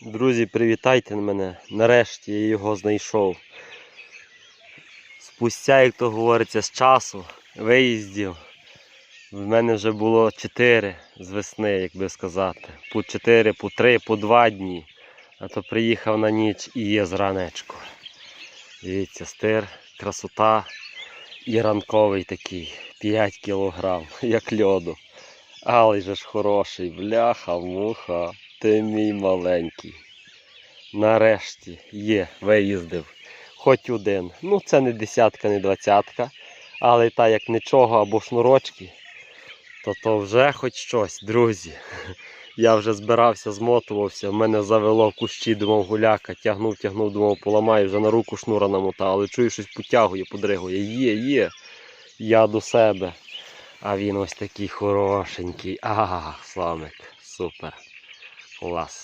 Друзі, привітайте мене. Нарешті я його знайшов. Спустя, як то говориться, з часу виїздів. В мене вже було 4 з весни, як би сказати. По 4, по 3, по 2 дні. А то приїхав на ніч і є зранечко. Дивіться, стир, красота і ранковий такий. 5 кілограм, як льоду. Але ж хороший, бляха, муха, ти мій маленький. Нарешті є, виїздив. Хоч один. Ну, це не десятка, не двадцятка. Але та як нічого або шнурочки, то то вже хоч щось, друзі. Я вже збирався, змотувався, в мене завело в кущі, думав гуляка, тягнув, тягнув, думав, поламаю, вже на руку шнура намотав, але чую, щось потягує, подригує. Є, є. Я до себе. А він ось такий хорошенький. А, славник. Супер. Клас.